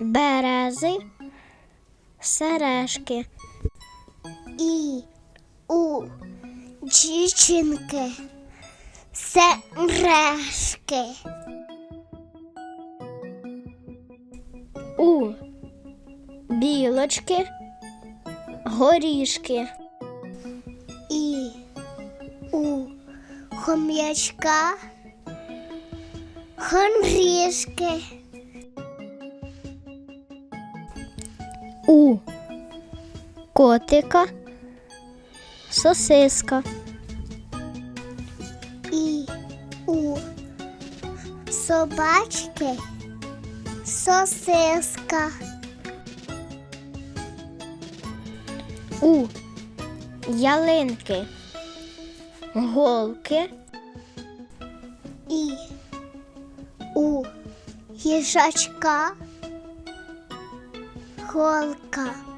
берези, сережки. І у дівчинки сережки. У білочки, горішки. І у хом'ячка хомрішки. У. Котика, сосиска. І у. Собачки. Сосиска. У. Ялинки, голки. І у. Їжачка голка.